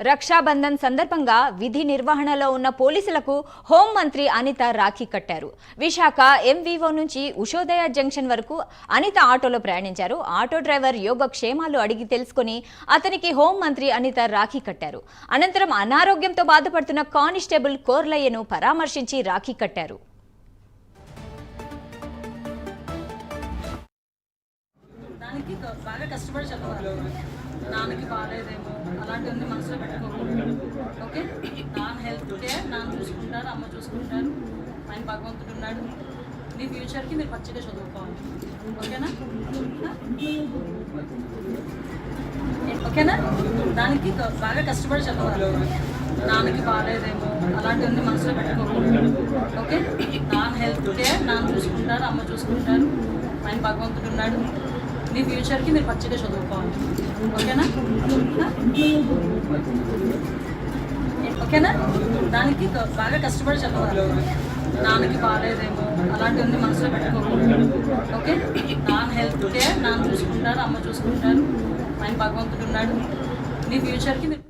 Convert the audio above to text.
రక్షాబంధన్ సందర్భంగా విధి నిర్వహణలో ఉన్న పోలీసులకు హోంమంత్రి అనిత రాఖీ కట్టారు. విశాఖ ఎంవీఓ నుంచి ఉషోదయ జంక్షన్ వరకు అనిత ఆటోలో ప్రయాణించారు. ఆటో డ్రైవర్ యోగక్షేమాలు అడిగి తెలుసుకుని అతనికి హోంమంత్రి అనిత రాఖీ కట్టారు. అనంతరం అనారోగ్యంతో బాధపడుతున్న కానిస్టేబుల్ కోర్లయ్యను పరామర్శించి రాఖీ కట్టారు. దానికి బాగా కష్టపడి చదవాలి నాన్నకి బాగాలేదేమో. అలాంటివన్నీ మనసులో పెట్టుకోకూడదు. ఓకే? నాన్న హెల్త్ కేర్ నాన్న చూసుకుంటారు అమ్మ చూసుకుంటారు ఆయన భగవంతుడు ఉన్నాడు. మీ ఫ్యూచర్కి మీరు పచ్చిగా చదువుకోవాలి. ఓకేనా? ఓకేనా? దానికి బాగా కష్టపడి చదవాలి. నాన్నకి బాగాలేదేమో అలాంటివన్నీ మనసులో పెట్టుకోకూడదు. ఓకే? నాన్న హెల్త్ కేర్ నాన్న చూసుకుంటారు అమ్మ చూసుకుంటారు ఆయన భగవంతుడు ఉన్నాడు. మీ ఫ్యూచర్కి మీరు పచ్చిగా చదువుకోవాలి. ఓకేనా? ఓకేనా? దానికి బాగా కష్టపడి చదవాలి. నాన్నకి బాగాలేదేమో. అలాంటివన్నీ మనసులో పెట్టుకోకూడదు. ఓకే? నాన్న హెల్త్ కేర్ నాన్న చూసుకుంటారు అమ్మ చూసుకుంటారు ఆయన భగవంతుడు ఉన్నాడు. మీ ఫ్యూచర్కి మీరు